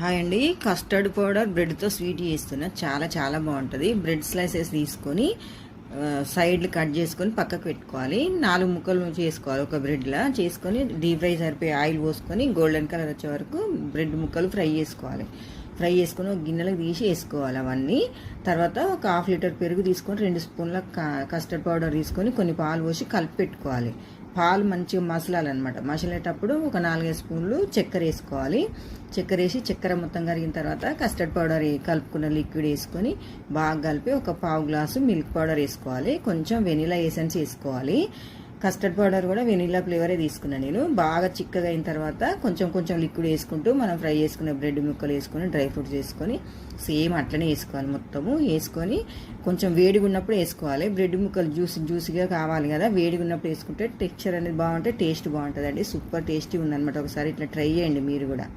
Hi అండి. Custard powder బ్రెడ్తో sweet చేస్తున్నా. చాలా చాలా బాగుంటుంది. బ్రెడ్ స్లైసెస్ తీసుకొని సైడ్లు కట్ చేసుకొని పక్కకు పెట్టుకోవాలి. నాలుగు ముక్కలు చేసుకోవాలి ఒక బ్రెడ్లా. చేసుకొని డీప్ ఫ్రై సరిపోయి ఆయిల్ పోసుకొని గోల్డెన్ కలర్ వచ్చే వరకు బ్రెడ్ ముక్కలు ఫ్రై చేసుకోవాలి. ఫ్రై చేసుకొని ఒక గిన్నెలకు తీసి వేసుకోవాలి అవన్నీ. తర్వాత ఒక హాఫ్ లీటర్ పెరుగు తీసుకొని రెండు స్పూన్ల కస్టర్డ్ పౌడర్ తీసుకొని కొన్ని పాలు పోసి కలిపి పెట్టుకోవాలి. పాలు మంచిగా మసలాలన్నమాట. మసలేటప్పుడు ఒక నాలుగైదు స్పూన్లు చక్కెర వేసుకోవాలి. చక్కెర వేసి చక్కెర మొత్తం కరిగిన తర్వాత కస్టర్డ్ పౌడర్ కలుపుకున్న లిక్విడ్ వేసుకొని బాగా కలిపి ఒక పావు గ్లాసు మిల్క్ పౌడర్ వేసుకోవాలి. కొంచెం వెనిలా ఎసెన్స్ వేసుకోవాలి. కస్టర్డ్ పౌడర్ కూడా వెనీలా ఫ్లేవరే తీసుకున్నాను నేను. బాగా చిక్కగా అయిన తర్వాత కొంచెం కొంచెం లిక్విడ్ వేసుకుంటూ మనం ఫ్రై చేసుకునే బ్రెడ్ ముక్కలు వేసుకొని డ్రై ఫ్రూట్స్ వేసుకొని సేమ్ అట్లనే వేసుకోవాలి మొత్తము. వేసుకొని కొంచెం వేడిగా ఉన్నప్పుడు వేసుకోవాలి. బ్రెడ్ ముక్కలు జ్యూస్ జ్యూసీగా కావాలి కదా. వేడిగా ఉన్నప్పుడు వేసుకుంటే టెక్స్చర్ అనేది బాగుంటే టేస్ట్ బాగుంటుంది అండి సూపర్ టేస్టీ ఉందన్నమాట. ఒకసారి ఇట్లా ట్రై చేయండి మీరు కూడా.